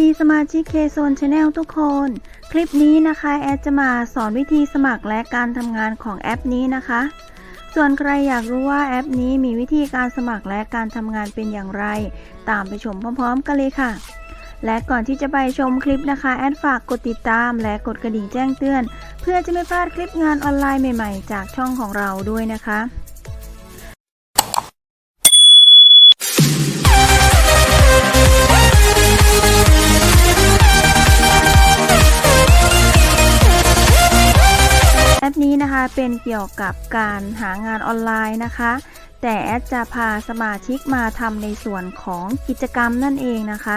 ดีสมาชิกเคโซนชาแนลทุกคน คลิปนี้นะคะแอดจะมาสอนวิธีสมัครและการทำงานของแอปนี้นะคะ ส่วนใครอยากรู้ว่าแอปนี้มีวิธีการสมัครและการทำงานเป็นอย่างไร ตามไปชมพร้อมๆกันเลยค่ะ และก่อนที่จะไปชมคลิปนะคะแอดฝากกดติดตามและกดกระดิ่งแจ้งเตือน เพื่อจะไม่พลาดคลิปงานออนไลน์ใหม่ ๆ จากช่องของเราด้วยนะคะ เป็นเกี่ยวกับการหางานออนไลน์นะคะ แต่แอดจะพาสมาชิกมาทำในส่วนของกิจกรรมนั่นเองนะคะ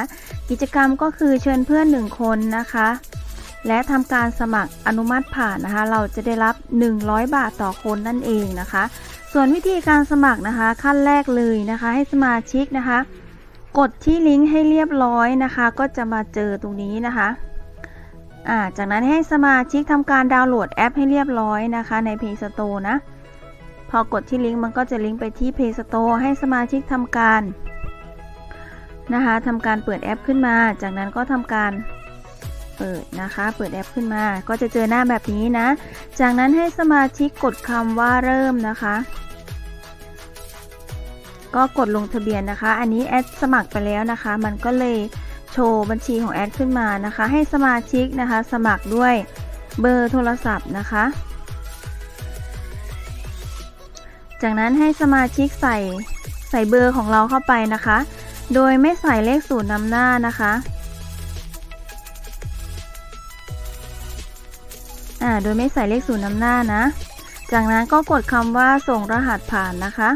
กิจกรรมก็คือเชิญเพื่อนหนึ่งคนนะคะ และทำการสมัครอนุมัติผ่านนะคะ เราจะได้รับ 100 บาทต่อคนนั่นเองนะคะ ส่วนวิธีการสมัครนะคะ ขั้นแรกเลยนะคะ ให้สมาชิกนะคะ กดที่ลิงก์ให้เรียบร้อยนะคะ ก็จะมาเจอตรงนี้นะคะ จากนั้นให้สมาชิกทำการดาวน์โหลดแอปให้เรียบร้อยนะคะใน Play Store นะ พอกดที่ลิงก์มันก็จะลิงก์ไปที่ Play Store ให้สมาชิกทำการนะคะทำการเปิดแอปขึ้นมา จากนั้นก็ทำการเปิดนะคะ เปิดแอปขึ้นมา ก็จะเจอหน้าแบบนี้นะ จากนั้นให้สมาชิกกดคำว่าเริ่มนะคะ ก็กดลงทะเบียนนะคะ อันนี้แอดสมัครไปแล้วนะคะ มันก็เลย ชว์บัญชีของแอดขึ้นมานะคะ ให้สมาชิกนะคะ สมัครด้วยเบอร์โทรศัพท์นะคะ จากนั้นให้สมาชิกใส่ใส่เบอร์ของเราเข้าไปนะคะ โดยไม่ใส่เลขศูนย์นำหน้านะคะอ่าโดยไม่ใส่เลขศูนย์นำหน้านะ จากนั้นก็กดคำว่าส่งรหัสผ่านนะคะ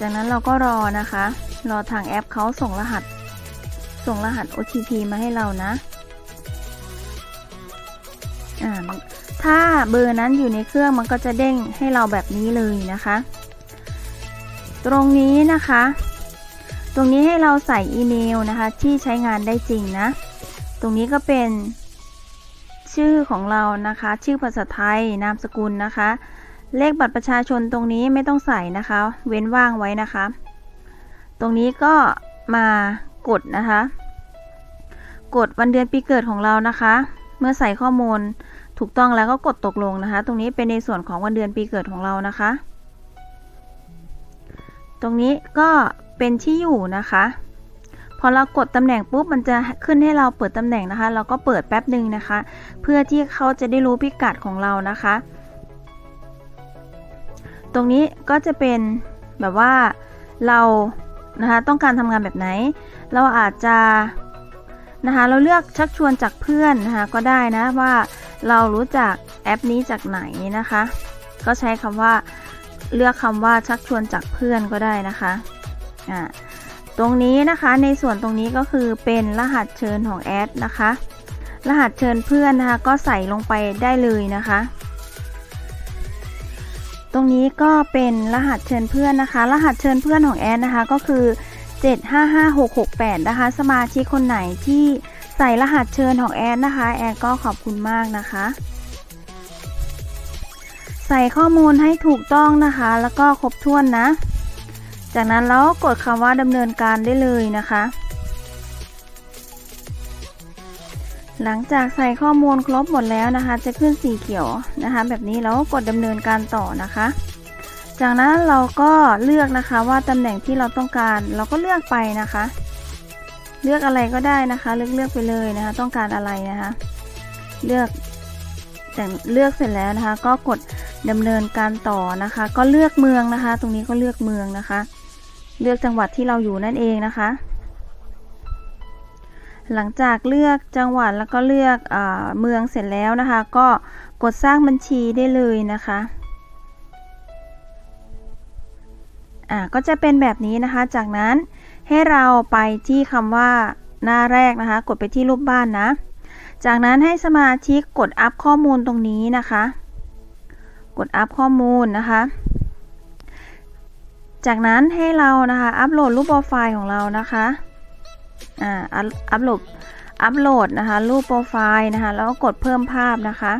จากนั้นเราก็รอนะคะ รอทางแอปเขาส่งรหัส ส่งรหัส OTP มาให้เรานะอ่าถ้าเบอร์นั้นอยู่ในเครื่องมันก็จะเด้งให้เราแบบนี้เลยนะคะ ตรงนี้นะคะ ตรงนี้ให้เราใส่อีเมลนะคะ ที่ใช้งานได้จริงนะ ตรงนี้ก็เป็นชื่อของเรานะคะ ชื่อภาษาไทยนามสกุลนะคะ เลขบัตรประชาชนตรงนี้ไม่ต้องใส่นะคะ เว้นว่างไว้นะคะ ตรงนี้ก็มากดนะคะ กดวันเดือนปีเกิดของเรานะคะ เมื่อใส่ข้อมูลถูกต้องแล้วก็กดตกลงนะคะ ตรงนี้เป็นในส่วนของวันเดือนปีเกิดของเรานะคะ ตรงนี้ก็เป็นที่อยู่นะคะ พอเรากดตำแหน่งปุ๊บมันจะขึ้นให้เราเปิดตำแหน่งนะคะ เราก็เปิดแป๊บหนึ่งนะคะ เพื่อที่เขาจะได้รู้พิกัดของเรานะคะ ตรงนี้ก็จะเป็นแบบว่าเรานะคะต้องการทำงานแบบไหน เราอาจจะนะคะเราเลือกชักชวนจากเพื่อนนะคะก็ได้นะว่าเรารู้จักแอปนี้จากไหนนะคะ ก็ใช้คำว่าเลือกคำว่าชักชวนจากเพื่อนก็ได้นะคะอ่าตรงนี้นะคะในส่วนตรงนี้ก็คือเป็นรหัสเชิญของแอดนะคะ รหัสเชิญเพื่อนนะคะก็ใส่ลงไปได้เลยนะคะ รงนี้ก็เป็นรหัสเชิญเพื่อนนะคะ รหัสเชิญเพื่อนของแอดนะคะก็คือ 755668 นะคะ สมาชิกคนไหนที่ใส่รหัสเชิญของแอดนะคะ แอดก็ขอบคุณมากนะคะ ใส่ข้อมูลให้ถูกต้องนะคะ แล้วก็ครบถ้วนนะ จากนั้นเราก็กดคำว่าดำเนินการได้เลยนะคะ หลังจากใส่ข้อมูลครบหมดแล้วนะคะ จะขึ้นสีเขียวนะคะ แบบนี้เราก็กดดำเนินการต่อนะคะ จากนั้นเราก็เลือกนะคะว่าตำแหน่งที่เราต้องการ เราก็เลือกไปนะคะ เลือกอะไรก็ได้นะคะ เลือกเลือกไปเลยนะคะ ต้องการอะไรนะคะ เลือกจากเลือกเสร็จแล้วนะคะ ก็กดดำเนินการต่อนะคะ ก็เลือกเมืองนะคะ ตรงนี้ก็เลือกเมืองนะคะ เลือกจังหวัดที่เราอยู่นั่นเองนะคะ หลังจากเลือกจังหวัดแล้วก็เลือกเอเมืองเสร็จแล้วนะคะ ก็กดสร้างบัญชีได้เลยนะคะอ่าก็จะเป็นแบบนี้นะคะ จากนั้นให้เราไปที่คำว่าหน้าแรกนะคะ กดไปที่รูปบ้านนะ จากนั้นให้สมาชิกกดอัพข้อมูลตรงนี้นะคะ กดอัพข้อมูลนะคะ จากนั้นให้เรานะคะ อัปโหลดรูปโปรไฟล์ของเรานะคะ อ่าอัปโหลดอัปโหลดนะคะรูปโปรไฟล์นะคะแล้วก็กดเพิ่มภาพนะคะ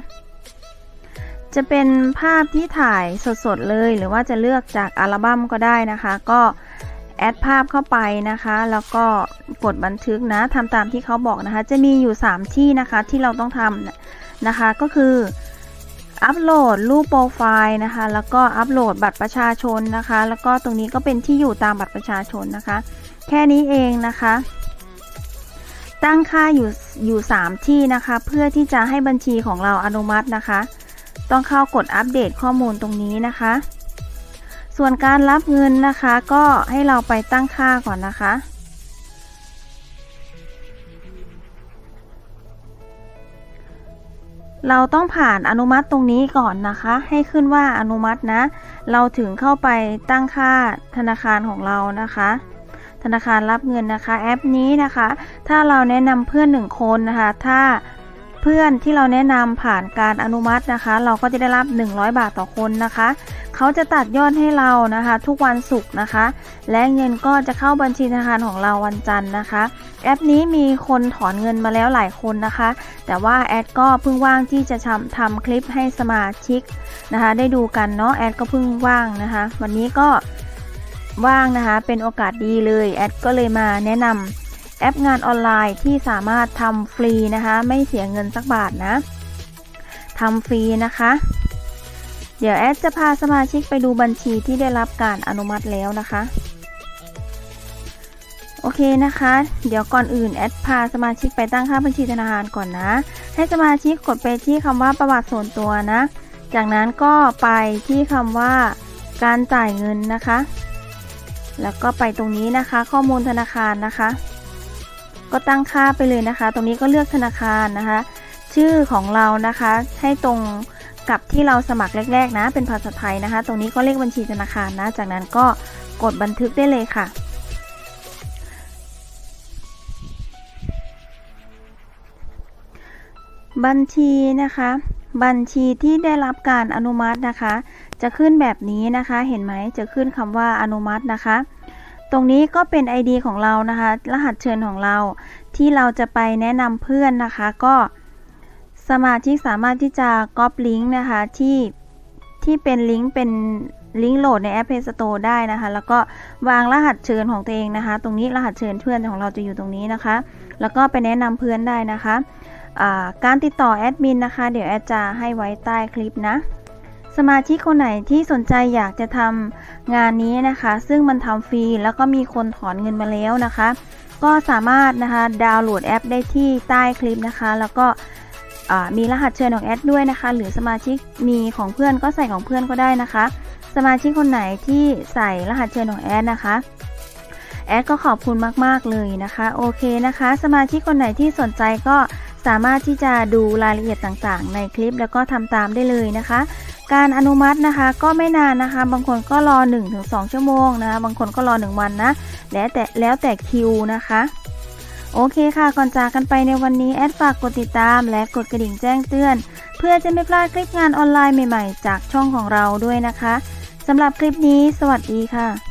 จะเป็นภาพที่ถ่ายสดๆเลย หรือว่าจะเลือกจากอัลบั้มก็ได้นะคะ ก็แอดภาพเข้าไปนะคะ แล้วก็กดบันทึกนะทำตามที่เขาบอกนะคะ จะมีอยู่ 3 ที่นะคะที่เราต้องทำนะคะก็คืออัปโหลดรูปโปรไฟล์นะคะ แล้วก็อัปโหลดบัตรประชาชนนะคะ แล้วก็ตรงนี้ก็เป็นที่อยู่ตามบัตรประชาชนนะคะ แค่นี้เองนะคะ ตั้งค่าอยู่อยู่ 3 ที่นะคะ เพื่อที่จะให้บัญชีของเราอนุมัตินะคะ ต้องเข้ากดอัปเดตข้อมูลตรงนี้นะคะ ส่วนการรับเงินนะคะ ก็ให้เราไปตั้งค่าก่อนนะคะเราต้องผ่านอนุมัติตรงนี้ก่อนนะคะ ให้ขึ้นว่าอนุมัตินะ เราถึงเข้าไปตั้งค่าธนาคารของเรานะคะ ธนาคารรับเงินนะคะ แอปนี้นะคะ ถ้าเราแนะนำเพื่อนหนึ่งคนนะคะ ถ้าเพื่อนที่เราแนะนำผ่านการอนุมัตินะคะ เราก็จะได้รับ 100 บาทต่อคนนะคะเขาจะตัดยอดให้เรานะคะ ทุกวันศุกร์นะคะ และเงินก็จะเข้าบัญชีธนาคารของเราวันจันทร์นะคะ แอปนี้มีคนถอนเงินมาแล้วหลายคนนะคะ แต่ว่าแอดก็เพิ่งว่างที่จะทำทำคลิปให้สมาชิกนะคะ ได้ดูกันเนาะแอดก็เพิ่งว่างนะคะ วันนี้ก็ ว่างนะคะ เป็นโอกาสดีเลย แอดก็เลยมาแนะนำแอปงานออนไลน์ที่สามารถทำฟรีนะคะ ไม่เสียเงินสักบาทนะทำฟรีนะคะ เดี๋ยวแอดจะพาสมาชิกไปดูบัญชีที่ได้รับการอนุมัติแล้วนะคะโอเคนะคะ เดี๋ยวก่อนอื่นแอดพาสมาชิกไปตั้งค่าบัญชีธนาคารก่อนนะ ให้สมาชิกกดไปที่คำว่าประวัติส่วนตัวนะ จากนั้นก็ไปที่คำว่าการจ่ายเงินนะคะ แล้วก็ไปตรงนี้นะคะ ข้อมูลธนาคารนะคะ ก็ตั้งค่าไปเลยนะคะ ตรงนี้ก็เลือกธนาคารนะคะ ชื่อของเรานะคะ ให้ตรงกับที่เราสมัครแรก ๆ นะ เป็นภาษาไทยนะคะ ตรงนี้ก็เลขบัญชีธนาคารนะ จากนั้นก็กดบันทึกได้เลยค่ะ บัญชีนะคะ บัญชีที่ได้รับการอนุมัตินะคะ จะขึ้นแบบนี้นะคะเห็นไหมจะขึ้นคำว่าอนุมัตินะคะ ตรงนี้ก็เป็น ID ของเรานะคะ รหัสเชิญของเรา ที่เราจะไปแนะนำเพื่อนนะคะ ก็สมาชิกสามารถที่จะก๊อปลิงก์นะคะที่ที่เป็นลิงก์เป็นลิงก์โหลดในแอป Play Store ได้นะคะ แล้วก็วางรหัสเชิญของตัวเองนะคะ ตรงนี้รหัสเชิญเพื่อนของเราจะอยู่ตรงนี้นะคะ แล้วก็ไปแนะนำเพื่อนได้นะคะ การติดต่อแอดมินนะคะ เดี๋ยวแอดจะให้ไว้ใต้คลิปนะ สมาชิกคนไหนที่สนใจอยากจะทำงานนี้นะคะ ซึ่งมันทำฟรีแล้วก็มีคนถอนเงินมาแล้วนะคะ ก็สามารถนะคะดาวน์โหลดแอปได้ที่ใต้คลิปนะคะ แล้วก็มีรหัสเชิญของแอดด้วยนะคะ หรือสมาชิกมีของเพื่อนก็ใส่ของเพื่อนก็ได้นะคะ สมาชิกคนไหนที่ใส่รหัสเชิญของแอดนะคะแอดก็ขอบคุณมาก ๆ เลยนะคะ โอเคนะคะ สมาชิกคนไหนที่สนใจก็ สามารถที่จะดูรายละเอียดต่างๆ ในคลิปแล้วก็ทำตามได้เลยนะคะ การอนุมัตินะคะก็ไม่นานนะคะ บางคนก็รอ 1-2 ชั่วโมงนะคะบางคนก็รอ 1 วันนะแล้วแต่แล้วแต่คิวนะคะโอเคค่ะก่อนจากกันไปในวันนี้แอดฝากกดติดตามและกดกระดิ่งแจ้งเตือน เพื่อจะไม่พลาดคลิปงานออนไลน์ใหม่ๆ จากช่องของเราด้วยนะคะสำหรับคลิปนี้ สวัสดีค่ะ